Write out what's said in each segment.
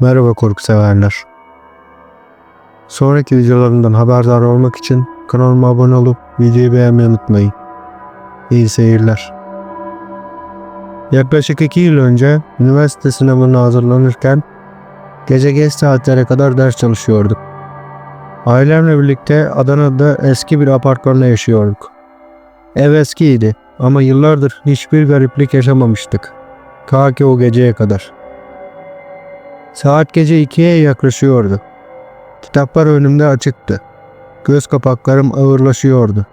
Merhaba korku severler. Sonraki videolarımdan haberdar olmak için kanalıma abone olup videoyu beğenmeyi unutmayın. İyi seyirler. Yaklaşık iki yıl önce üniversite sınavına hazırlanırken gece geç saatlere kadar ders çalışıyorduk. Ailemle birlikte Adana'da eski bir apartmanda yaşıyorduk. Ev eskiydi ama yıllardır hiçbir gariplik yaşamamıştık. Ta o geceye kadar. Saat gece 2'ye yaklaşıyordu. Kitaplar önümde açıktı. Göz kapaklarım ağırlaşıyordu.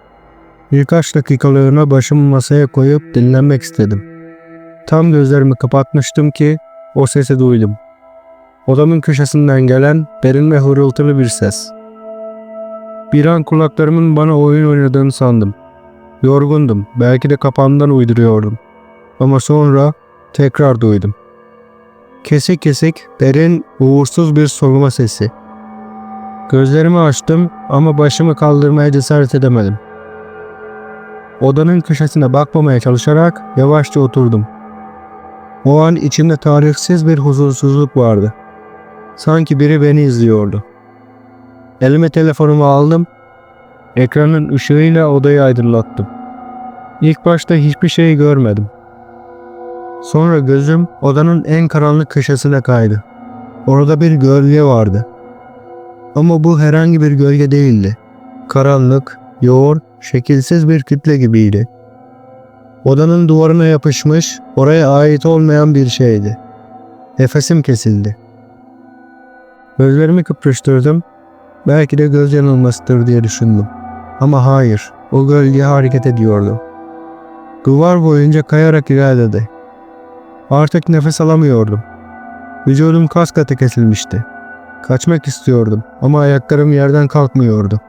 Birkaç dakikalığına başımı masaya koyup dinlenmek istedim. Tam gözlerimi kapatmıştım ki o sesi duydum. Odamın köşesinden gelen derin ve hırıltılı bir ses. Bir an kulaklarımın bana oyun oynadığını sandım. Yorgundum, belki de kafamdan uyduruyordum. Ama sonra tekrar duydum. Kesik kesik, derin, uğursuz bir soluma sesi. Gözlerimi açtım ama başımı kaldırmaya cesaret edemedim. Odanın köşesine bakmamaya çalışarak yavaşça oturdum. O an içimde tarihsiz bir huzursuzluk vardı. Sanki biri beni izliyordu. Elime telefonumu aldım. Ekranın ışığıyla odayı aydınlattım. İlk başta hiçbir şey görmedim. Sonra gözüm odanın en karanlık köşesine kaydı. Orada bir gölge vardı. Ama bu herhangi bir gölge değildi. Karanlık, yoğun, şekilsiz bir kütle gibiydi. Odanın duvarına yapışmış, oraya ait olmayan bir şeydi. Nefesim kesildi. Gözlerimi kıpırıştırdım. Belki de göz yanılmasıdır diye düşündüm. Ama hayır, o gölge hareket ediyordu. Duvar boyunca kayarak ilerledi. Artık nefes alamıyordum. Vücudum kas katı kesilmişti. Kaçmak istiyordum ama ayaklarım yerden kalkmıyordu.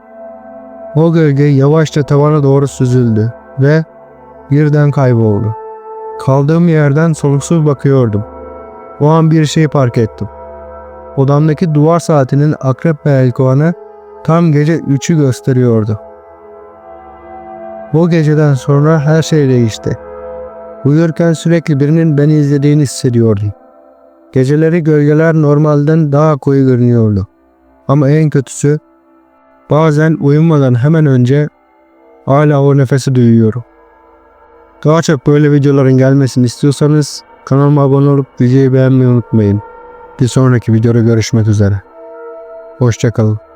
O gölge yavaşça tavana doğru süzüldü ve birden kayboldu. Kaldığım yerden soluksuz bakıyordum. O an bir şey fark ettim. Odamdaki duvar saatinin akrep ve elkovanı tam gece 3'ü gösteriyordu. Bu geceden sonra her şey değişti. Uyurken sürekli birinin beni izlediğini hissediyordum. Geceleri gölgeler normalden daha koyu görünüyordu. Ama en kötüsü bazen uyumadan hemen önce hala o nefesi duyuyorum. Daha çok böyle videoların gelmesini istiyorsanız kanalıma abone olup videoyu beğenmeyi unutmayın. Bir sonraki videoda görüşmek üzere. Hoşçakalın.